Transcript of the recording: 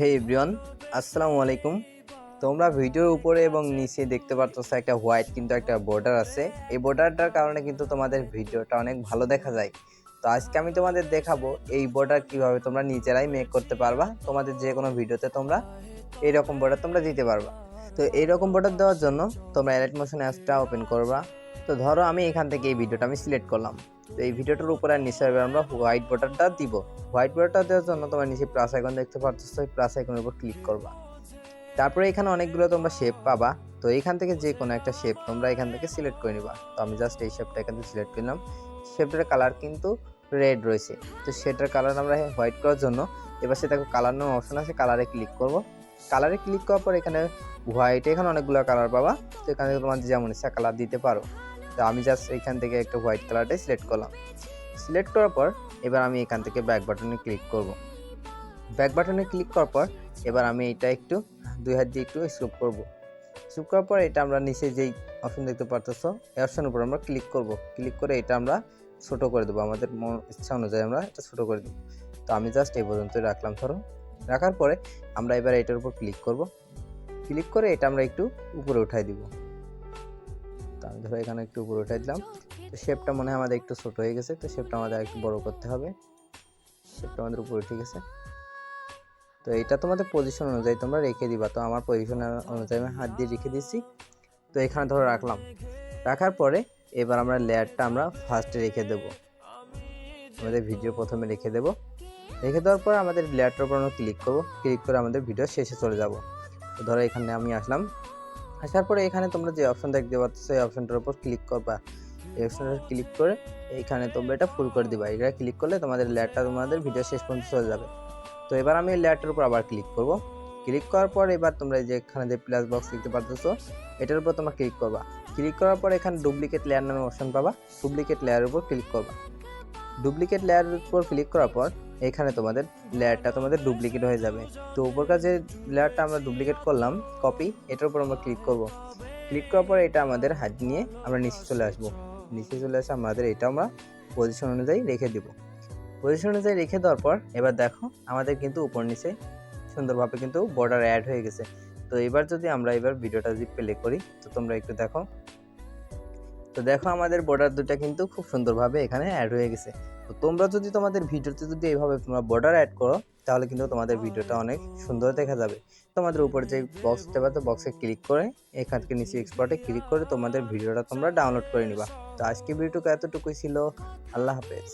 হে everyone আসসালামু আলাইকুম। তোমরা ভিডিওর উপরে এবং নিচে দেখতে পাচ্ছ একটা হোয়াইট কিন্তু একটা বর্ডার আছে। এই বর্ডারটার কারণে কিন্তু তোমাদের ভিডিওটা অনেক ভালো দেখা যায়। তো আজকে আমি তোমাদের দেখাবো এই বর্ডার কীভাবে তোমরা নিজেরাই মেক করতে পারবা, তোমাদের যে কোনো ভিডিওতে তোমরা এইরকম বর্ডার তোমরা দিতে পারবা। তো এইরকম বর্ডার দেওয়ার জন্য তোমরা এলাইট মোশন অ্যাপসটা ওপেন করবা। তো ধরো আমি এখান থেকে এই ভিডিওটা আমি সিলেক্ট করলাম। তো এই ভিডিওটার উপরে আর এবার আমরা হোয়াইট বর্ডারটা দিব। হোয়াইট বর্ডারটা দেওয়ার জন্য তোমরা নিচে প্লাস আইকন দেখতে পাচ্ছ ওই প্লাস আইকনের উপর ক্লিক করবা। তারপরে এখানে অনেকগুলো তোমরা শেপ পাবা। তো এখান থেকে যে কোনো একটা শেপ তোমরা এখান থেকে সিলেক্ট করে নিবা। তো আমি জাস্ট এই শেপটা এখান থেকে সিলেক্ট করলাম। শেপটার কালার কিন্তু রেড রয়েছে। তো সেটার কালার আমরা হোয়াইট করার জন্য, এবার সেটাকে কালার নামে অপশন আছে কালারে ক্লিক করব। কালারে ক্লিক করার পর এখানে হোয়াইট এখানে অনেকগুলো কালার পাবা। তো এখানে তোমার যেমন ইচ্ছা কালার দিতে পারো। তো আমি জাস্ট এখান থেকে একটা হোয়াইট কালারটাই সিলেক্ট করলাম। সিলেক্ট করার পর এবার আমি এখান থেকে ব্যাক বাটনে ক্লিক করব। ব্যাক বাটনে ক্লিক করার পর এবার আমি এটা একটু দুই হাত দিয়ে একটু স্কুপ করব। স্কুপ করার পর এটা আমরা নিচে যেই অপশন দেখতে পারতেছো, এই অপশনের উপর আমরা ক্লিক করব। ক্লিক করে এটা আমরা ছোটো করে দেবো। আমাদের মন ইচ্ছা অনুযায়ী আমরা এটা ছোটো করে দেবো। তো আমি জাস্ট এই পর্যন্তই রাখলাম ধরো। রাখার পরে আমরা এবার এটার উপর ক্লিক করব। ক্লিক করে এটা আমরা একটু উপরে উঠাই দিব। তো আমি ধরো এখানে একটু উপরে উঠাই দিলাম। তো শেপটা মনে হয় আমাদের একটু ছোট হয়ে গেছে। তো শেপটা আমাদের একটু বড় করতে হবে। শেপটা আমাদের উপরে ঠিক আছে তো এটা তোমাদের পজিশন অনুযায়ী তোমরা রেখে দিবা। তো আমার পজিশন অনুযায়ী আমি হাত দিয়ে রেখে দিচ্ছি তো এখানে ধরো রাখলাম। রাখার পরে এবার আমরা লেয়ারটা আমরা ফার্স্টে রেখে দেব। আমাদের ভিডিও প্রথমে রেখে দেব। রেখে দেওয়ার পর আমাদের লেয়ারটার উপর আমরা ক্লিক করব। ক্লিক করে আমাদের ভিডিও শেষে চলে যাব। তো ধরো এখানে আমি আসলাম। আসার পরে এখানে তোমরা যে অপশন দেখতে পাচ্ছ, সেই অপশনটার উপর ক্লিক করবা। এই অপশনটা ক্লিক করে এইখানে তোমরা এটা ফুল করে দিবা। এটা ক্লিক করলে তোমাদের লেয়ারটা তোমাদের ভিডিও শেষ পর্যন্ত চলে যাবে। তো এবার আমি লেয়ারটার উপর আবার ক্লিক করব। ক্লিক করার পর এবার তোমরা যে এখানে যে প্লাস বক্স দেখতে পাচ্ছ, এটার উপর তোমরা ক্লিক করবা। ক্লিক করার পর এখানে ডুপ্লিকেট লেয়ার নামে অপশন পাবা। ডুপ্লিকেট লেয়ারের উপর ক্লিক করবা। ডুপ্লিকেট লেয়ারের উপর ক্লিক করার পর এখানে তোমাদের লেয়ারটা তোমাদের ডুপ্লিকেট হয়ে যাবে। তো উপরকার যে লেয়ারটা আমরা ডুপ্লিকেট করলাম কপি এটার উপর আমরা ক্লিক করব। ক্লিক করার পর এটা আমাদের হাত নিয়ে আমরা নিচে চলে আসব। নিচে চলে আসে আমাদের এটা আমরা পজিশন অনুযায়ী রেখে দিব। পজিশন অনুযায়ী রেখে দেওয়ার পর এবার দেখো, আমাদের কিন্তু উপর নিচে সুন্দরভাবে কিন্তু বর্ডার অ্যাড হয়ে গেছে। তো এবার যদি আমরা এবার ভিডিওটা যদি প্লে করি, তো তোমরা একটু দেখো তো দেখো আমাদের বর্ডার দুটা কিন্তু খুব সুন্দরভাবে এখানে অ্যাড হয়ে গেছে। তো তোমরা যদি তোমাদের ভিডিওতে যদি এইভাবে তোমরা বর্ডার অ্যাড করো, তাহলে কিন্তু তোমাদের ভিডিওটা অনেক সুন্দর দেখা যাবে। তোমাদের উপরে যে বক্স দেবে তো বক্সে ক্লিক করে এখান থেকে নিচে এক্সপার্টে ক্লিক করে তোমাদের ভিডিওটা তোমরা ডাউনলোড করে নিবা। তো আজকে ভিডিওটা এতটুকুই ছিল। আল্লাহ হাফেজ।